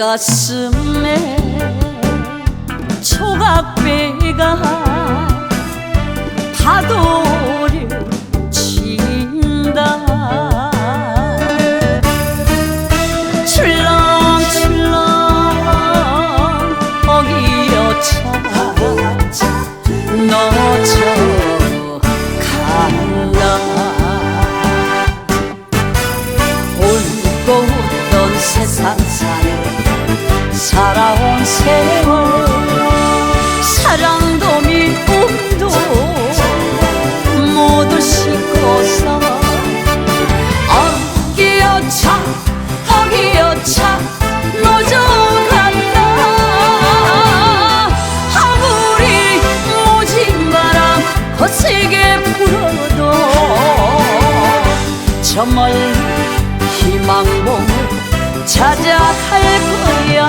가슴에 초각배가 저 멀리 희망봉을 찾아 갈 거야.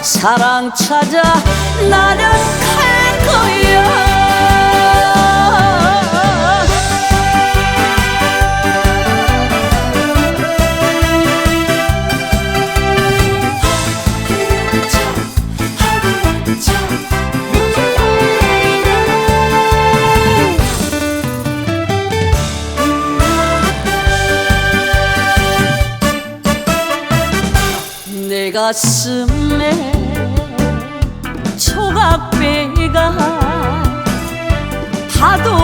사랑 찾아 나는 갈 거야 내 가슴에 초각배가 파도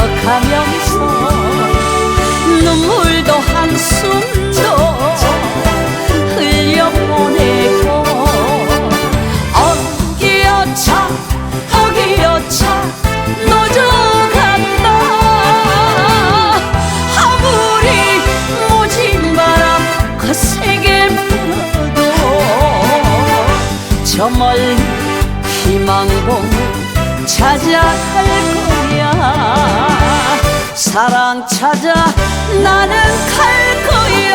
헤쳐가면서 눈물도 한숨도 흘려보내고 어기여차 어기여차 노져간다. 아무리 모진 바람 거세게 불어도 저 멀리 희망봉을 찾아갈 거야 사랑 찾아 나는 갈 거야.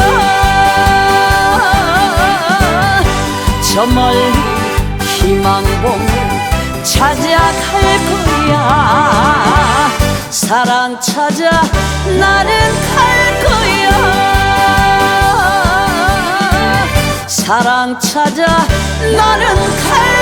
저 멀리 희망봉을 찾아갈 거야. 사랑 찾아 나는 갈 거야. 사랑 찾아 나는 갈